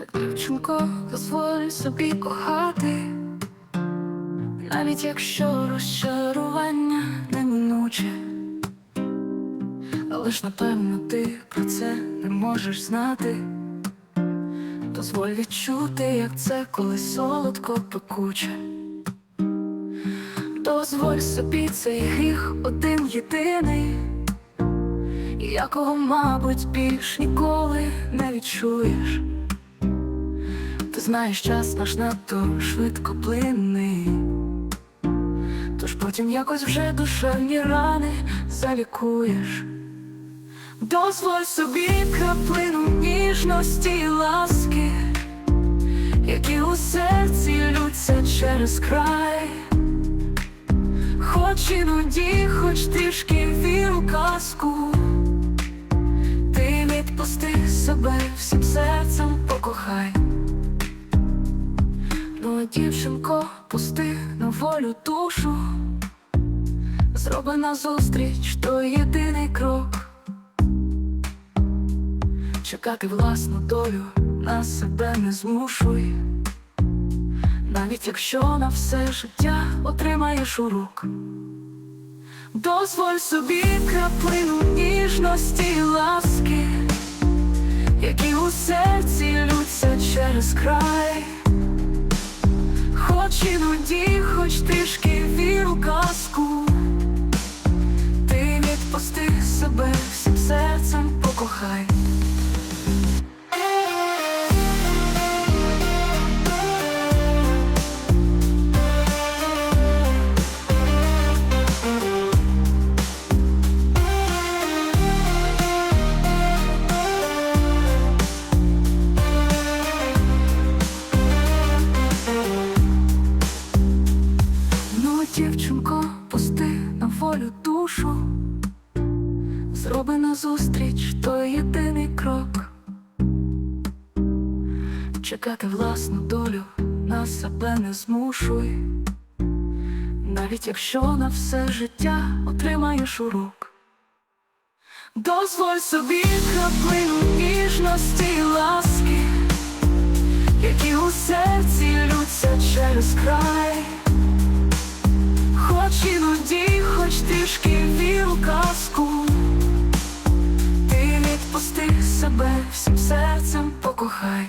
Так, дівчинко, дозволь собі кохати, навіть якщо розчарування неминуче. Але ж напевно ти про це не можеш знати. Дозволь відчути, як це коли солодко пекуче. Дозволь собі цей гріх один єдиний, якого, мабуть, більш ніколи не відчуєш. Ти знаєш, час наш надто швидко плинний, тож потім якось вже душевні рани залікуєш. Дозволь собі краплину ніжності і ласки, які у серці лються через край. Хоч іноді, хоч трішки вір у казку, ти відпусти себе всім серцем покохай. Дівчинко, пусти на волю душу, зроби назустріч той єдиний крок. Чекати власну долю на себе не змушуй, навіть якщо на все життя отримаєш урок. Дозволь собі краплину ніжності і ласки, які у серці лються через край. Хоч іноді, хоч трішки вір зроби назустріч той єдиний крок. Чекати власну долю на себе не змушуй, навіть якщо на все життя отримаєш урок. Дозволь собі краплину ніжності і ласки, всім серцем покохай.